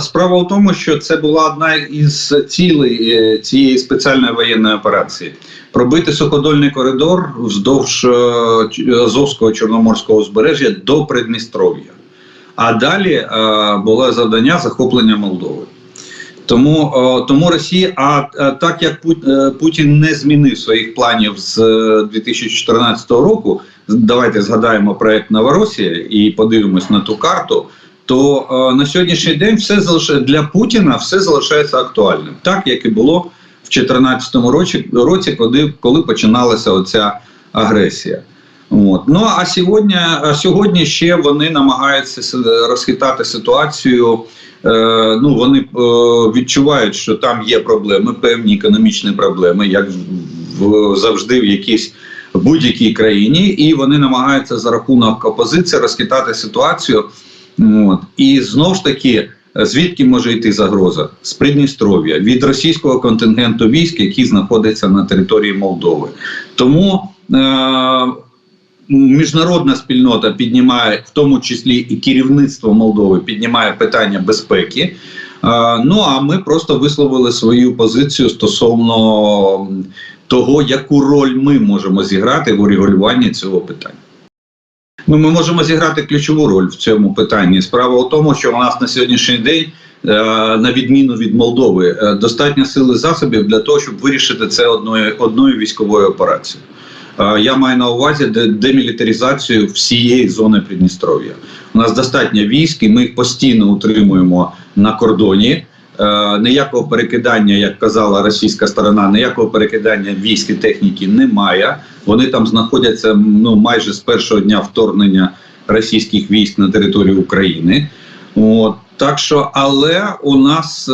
Справа в тому, що це була одна із цілей е, цієї спеціальної воєнної операції пробити суходольний коридор вздовж е, Азовського чорноморського узбережжя до Придністров'я. А далі е, було завдання захоплення Молдови. Тому, е, тому Росія, а е, так як е, Путін не змінив своїх планів з е, 2014 року, давайте згадаємо проект Новоросія і подивимось на ту карту. То е, на сьогоднішній день все залишає для Путіна все залишається актуальним, так як і було в 2014 році, році коли, коли починалася оця агресія. От. Ну а сьогодні, а сьогодні ще вони намагаються розхитати ситуацію. Е, ну вони е, відчувають, що там є проблеми, певні економічні проблеми, як в, завжди в якійсь будь-якій країні, і вони намагаються за рахунок опозиції розхитати ситуацію. От. І знов ж таки, е, звідки може йти загроза? З Придністров'я, від російського контингенту військ, який знаходиться на території Молдови. Тому е- міжнародна спільнота піднімає, в тому числі і керівництво Молдови, піднімає питання безпеки. Е, ну а ми просто висловили свою позицію стосовно того, яку роль ми можемо зіграти в урегулюванні цього питання. Ну, ми можемо зіграти ключову роль в цьому питанні. Справа у тому, що у нас на сьогоднішній день, е, на відміну від Молдови, е, достатньо сили засобів для того, щоб вирішити це одною, одною військовою операцією. Е, Я маю на увазі де- демілітаризацію всієї зони Придністров'я. У нас достатньо військ, і ми їх постійно утримуємо на кордоні. Е, Ніякого перекидання, як казала російська сторона, ніякого перекидання військ і техніки немає. Вони там знаходяться ну майже з першого дня вторгнення російських військ на територію України. От так що, але у нас е,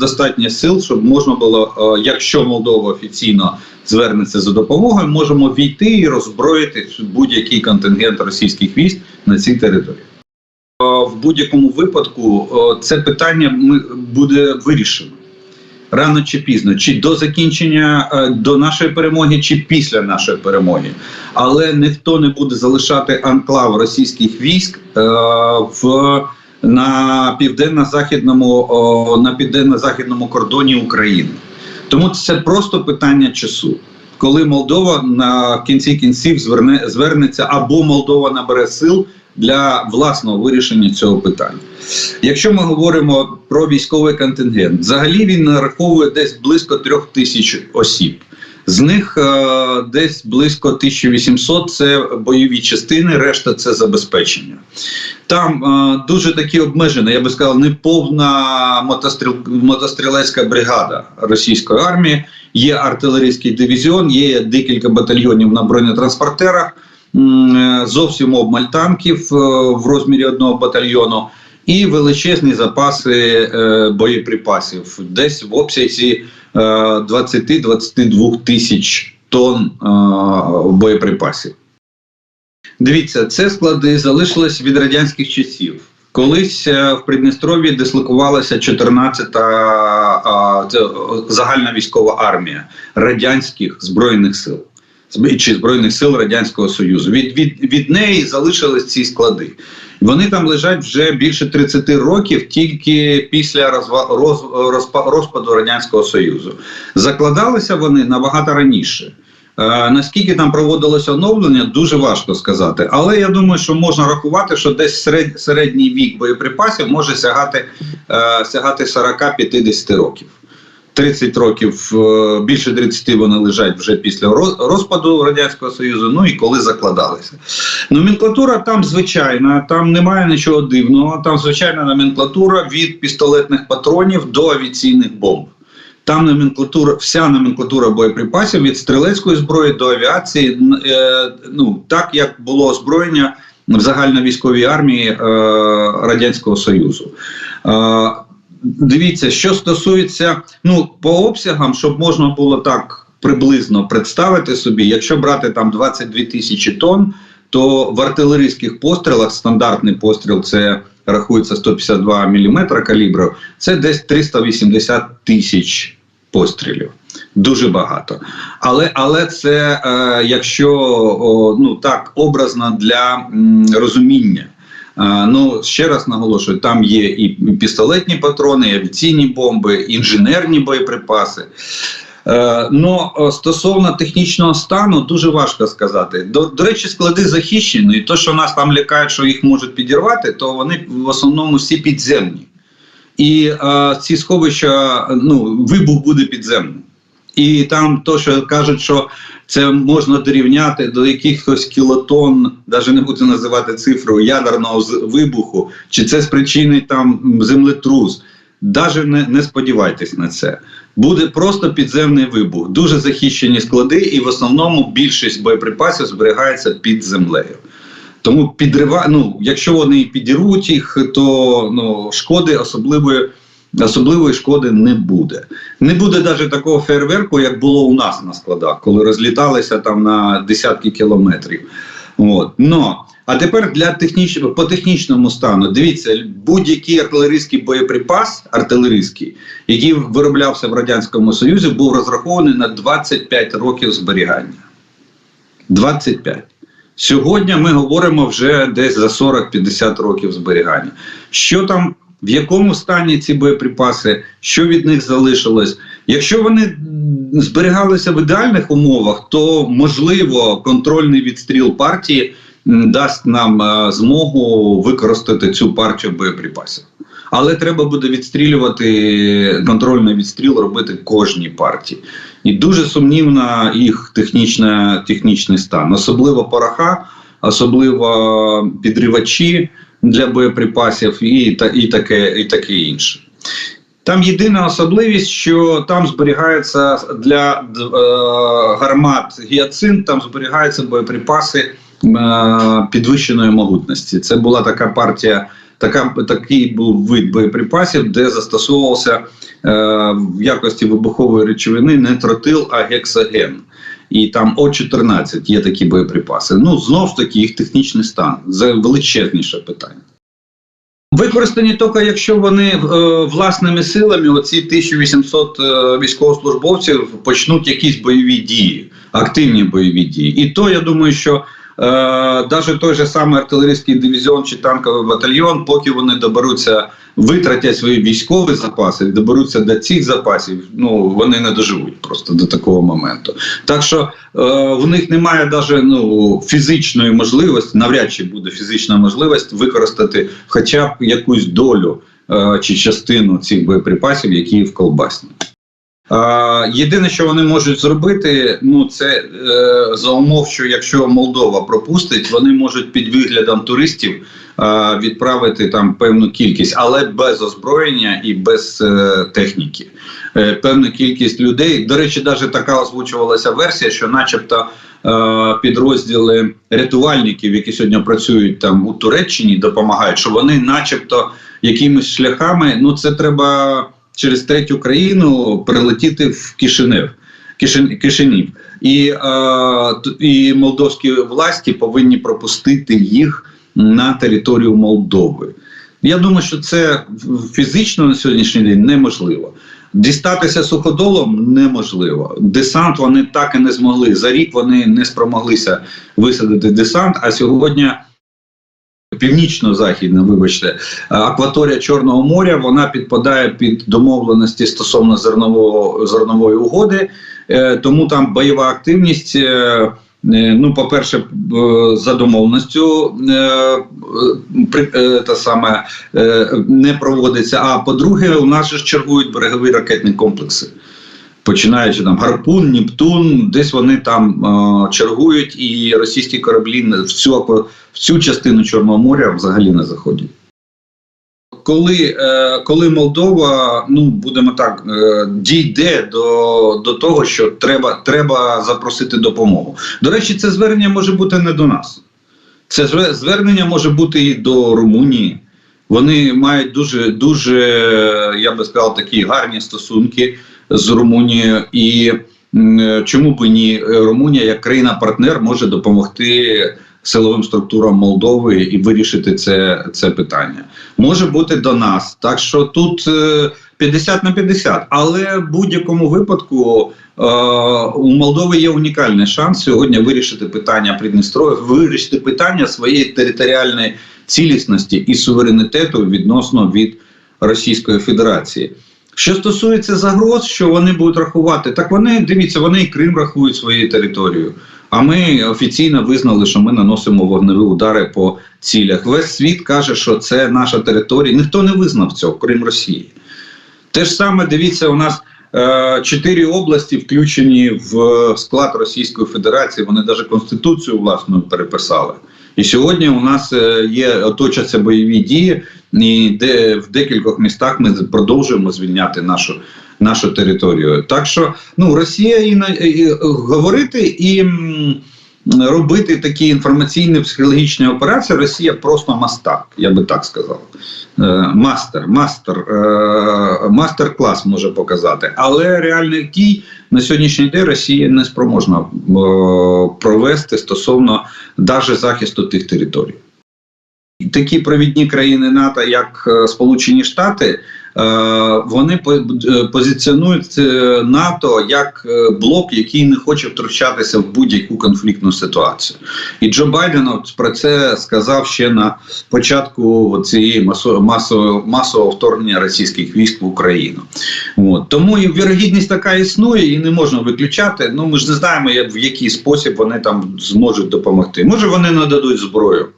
достатньо сил, щоб можна було, е, якщо Молдова офіційно звернеться за допомогою, можемо війти і роззброїти будь-який контингент російських військ на цій території. В будь-якому випадку це питання буде вирішено рано чи пізно, чи до закінчення е, до нашої перемоги, чи після нашої перемоги. Але ніхто не буде залишати анклав російських військ е, в на південно-західному на південно-західному кордоні України. Тому це просто питання часу. Коли Молдова на кінці кінців зверне звернеться або Молдова набере сил для власного вирішення цього питання. Якщо ми говоримо про військовий контингент, взагалі він нараховує десь близько трьох тисяч осіб. З них е, десь близько 1800 – це бойові частини, решта це забезпечення. Там е, дуже такі обмежені, я би сказав, неповна мотостріл, мотострілецька бригада російської армії. Є артилерійський дивізіон, є декілька батальйонів на бронетранспортерах, зовсім обмаль танків е, в розмірі одного батальйону. І величезні запаси е, боєприпасів, десь в обсязі е, 20-22 тисяч тонн е, боєприпасів. Дивіться, це склади залишились від радянських часів. Колись е, в Придністров'ї дислокувалася 14-та а, це, о, загальна військова армія радянських збройних сил чи збройних сил радянського союзу. Від, від, від неї залишились ці склади. Вони там лежать вже більше 30 років, тільки після розва, роз, розпа- розпаду радянського союзу. Закладалися вони набагато раніше. Е, наскільки там проводилося оновлення, дуже важко сказати. Але я думаю, що можна рахувати, що десь серед, середній вік боєприпасів може сягати, е, сягати 40-50 років. 30 років, е, більше 30 вони лежать вже після розпаду Радянського Союзу, ну і коли закладалися. Номенклатура там звичайна, там немає нічого дивного. Там звичайна номенклатура від пістолетних патронів до авіаційних бомб. Там номенклатура, вся номенклатура боєприпасів від стрілецької зброї до авіації, е, ну так як було озброєння в загальновійськовій армії е, Радянського Союзу. Е, дивіться, що стосується ну по обсягам, щоб можна було так приблизно представити собі, якщо брати там 22 тисячі тонн, то в артилерійських пострілах стандартний постріл це рахується 152 мм калібру, це десь 380 тисяч пострілів. Дуже багато. Але, але це е, якщо о, ну так образно для м, розуміння. Ну ще раз наголошую: там є і пістолетні патрони, і авіаційні бомби, інженерні боєприпаси. Е, Ну, стосовно технічного стану, дуже важко сказати. До, до речі, склади захищені, і то, що нас там лякають, що їх можуть підірвати, то вони в основному всі підземні. І е, ці сховища, ну, вибух буде підземним. І там то, що кажуть, що це можна дорівняти до якихось кілотон, навіть не буду називати цифру ядерного вибуху, чи це спричинить там землетрус. Даже не, не сподівайтесь на це. Буде просто підземний вибух, дуже захищені склади, і в основному більшість боєприпасів зберігається під землею. Тому підрива, ну, якщо вони підірвуть їх, то ну, шкоди особливої, особливої шкоди не буде. Не буде навіть такого фейерверку, як було у нас на складах, коли розліталися там на десятки кілометрів. От. Но, а тепер для техніч... по технічному стану. Дивіться, будь-який артилерійський боєприпас, артилерійський, який вироблявся в Радянському Союзі, був розрахований на 25 років зберігання. 25. Сьогодні ми говоримо вже десь за 40-50 років зберігання. Що там, в якому стані ці боєприпаси, що від них залишилось? Якщо вони зберігалися в ідеальних умовах, то можливо контрольний відстріл партії дасть нам е, змогу використати цю партію боєприпасів. Але треба буде відстрілювати контрольний відстріл робити кожній партії. І дуже сумнівна їх технічна, технічний стан, особливо пороха, особливо підривачі для боєприпасів і, та, і, таке, і таке інше. Там єдина особливість, що там зберігається для е, гармат гіацинт, там зберігаються боєприпаси е, підвищеної могутності. Це була така партія, така, такий був вид боєприпасів, де застосовувався е, в якості вибухової речовини не тротил, а гексаген. І там О-14 є такі боєприпаси. Ну, знов ж таки, їх технічний стан. Це величезніше питання. Використані тільки, якщо вони е, власними силами, оці 1800 е, військовослужбовців почнуть якісь бойові дії, активні бойові дії. І то я думаю, що навіть той же самий артилерійський дивізіон чи танковий батальйон, поки вони доберуться, витратять свої військові запаси, доберуться до цих запасів, ну вони не доживуть просто до такого моменту. Так що е, в них немає навіть ну, фізичної можливості, навряд чи буде фізична можливість використати хоча б якусь долю е, чи частину цих боєприпасів, які в колбасні. Єдине, що вони можуть зробити, ну це е, за умов, що якщо Молдова пропустить, вони можуть під виглядом туристів е, відправити там певну кількість, але без озброєння і без е, техніки. Е, певну кількість людей. До речі, навіть така озвучувалася версія, що, начебто, е, підрозділи рятувальників, які сьогодні працюють там у Туреччині, допомагають, що вони, начебто, якимись шляхами, ну це треба через третю країну прилетіти в Кишинев. Кишин, Кишинів. І, е, і молдовські власті повинні пропустити їх на територію Молдови. Я думаю, що це фізично на сьогоднішній день неможливо. Дістатися суходолом неможливо. Десант вони так і не змогли. За рік вони не спромоглися висадити десант, а сьогодні. Північно-західна, вибачте, акваторія Чорного моря вона підпадає під домовленості стосовно зернового зернової угоди, е, тому там бойова активність. е, е, Ну, по-перше, е, за домовленістю е, е, е, та саме е, не проводиться. А по-друге, у нас ж чергують берегові ракетні комплекси. Починаючи там Гарпун, Нептун, десь вони там е, чергують, і російські кораблі в цю, в цю частину Чорного моря взагалі не заходять. Коли, е, коли Молдова, ну будемо так, е, дійде до, до того, що треба, треба запросити допомогу. До речі, це звернення може бути не до нас. Це зве- звернення може бути і до Румунії. Вони мають дуже, дуже, я би сказав, такі гарні стосунки з Румунією. І чому б ні, Румунія як країна-партнер може допомогти силовим структурам Молдови і вирішити це, це питання. Може бути до нас. Так що тут е, 50 на 50. Але в будь-якому випадку е, у Молдови є унікальний шанс сьогодні вирішити питання Придністров'я, вирішити питання своєї територіальної цілісності і суверенітету відносно від Російської Федерації. Що стосується загроз, що вони будуть рахувати, так вони дивіться, вони і Крим рахують своєю територією. А ми офіційно визнали, що ми наносимо вогневі удари по цілях. Весь світ каже, що це наша територія. Ніхто не визнав цього, крім Росії. Те ж саме дивіться, у нас е, чотири області включені в склад Російської Федерації. Вони навіть конституцію власну переписали. І сьогодні у нас е, є оточаться бойові дії, і де в декількох містах ми продовжуємо звільняти нашу нашу територію. Так що ну Росія і, і говорити і робити такі інформаційні психологічні операції. Росія просто мастак, я би так сказав. Е, Мастер, мастер, е, мастер-клас може показати, але реальних дій на сьогоднішній день Росія не спроможна е, провести стосовно навіть захисту тих територій. Такі провідні країни НАТО, як Сполучені Штати, вони по- е, позиціонують е, НАТО як е, блок, який не хоче втручатися в будь-яку конфліктну ситуацію. І Джо Байден про це сказав ще на початку цієї масо- масового, масового вторгнення російських військ в Україну. От. Тому і вірогідність така існує, і не можна виключати. Ну ми ж не знаємо, в який спосіб вони там зможуть допомогти. Може, вони нададуть зброю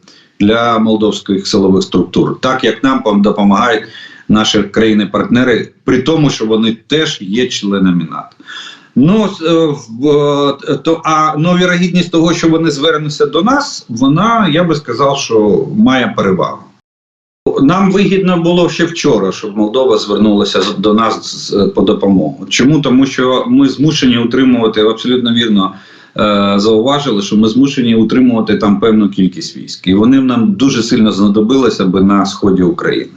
для молдовських силових структур, так як нам допомагають наші країни-партнери, при тому, що вони теж є членами НАТО. Ну е, е, то а ну, вірогідність того, що вони звернуться до нас, вона я би сказав, що має перевагу. Нам вигідно було ще вчора, щоб Молдова звернулася до нас по допомогу. Чому? Тому що ми змушені утримувати абсолютно вірно. е, Зауважили, що ми змушені утримувати там певну кількість військ, і вони нам дуже сильно знадобилися би на сході України.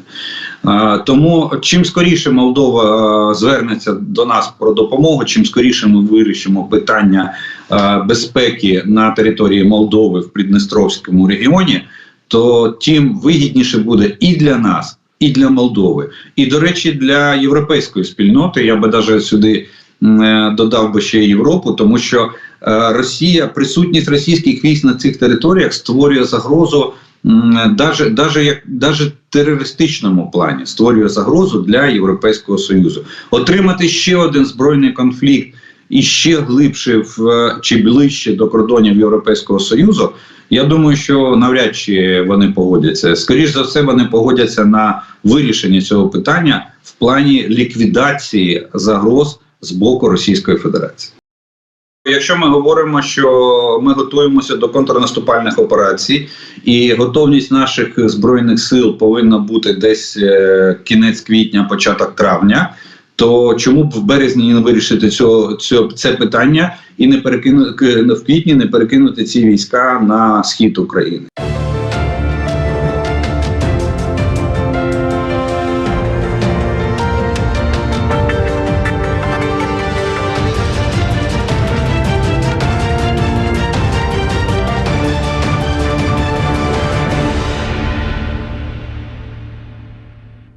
Е, Тому чим скоріше Молдова е, звернеться до нас про допомогу, чим скоріше ми вирішимо питання е, безпеки на території Молдови в Придністровському регіоні, то тим вигідніше буде і для нас, і для Молдови. І, до речі, для європейської спільноти я би навіть сюди додав би ще Європу, тому що Росія, присутність російських військ на цих територіях створює загрозу. Даже, даже як даже терористичному плані створює загрозу для Європейського союзу. Отримати ще один збройний конфлікт і ще глибше в чи ближче до кордонів Європейського союзу. Я думаю, що навряд чи вони погодяться. Скоріше за все, вони погодяться на вирішення цього питання в плані ліквідації загроз з боку Російської Федерації. Якщо ми говоримо, що ми готуємося до контрнаступальних операцій, і готовність наших збройних сил повинна бути десь е, кінець квітня, початок травня. То чому б в березні не вирішити цього, цього це питання і не перекинути в квітні, не перекинути ці війська на схід України?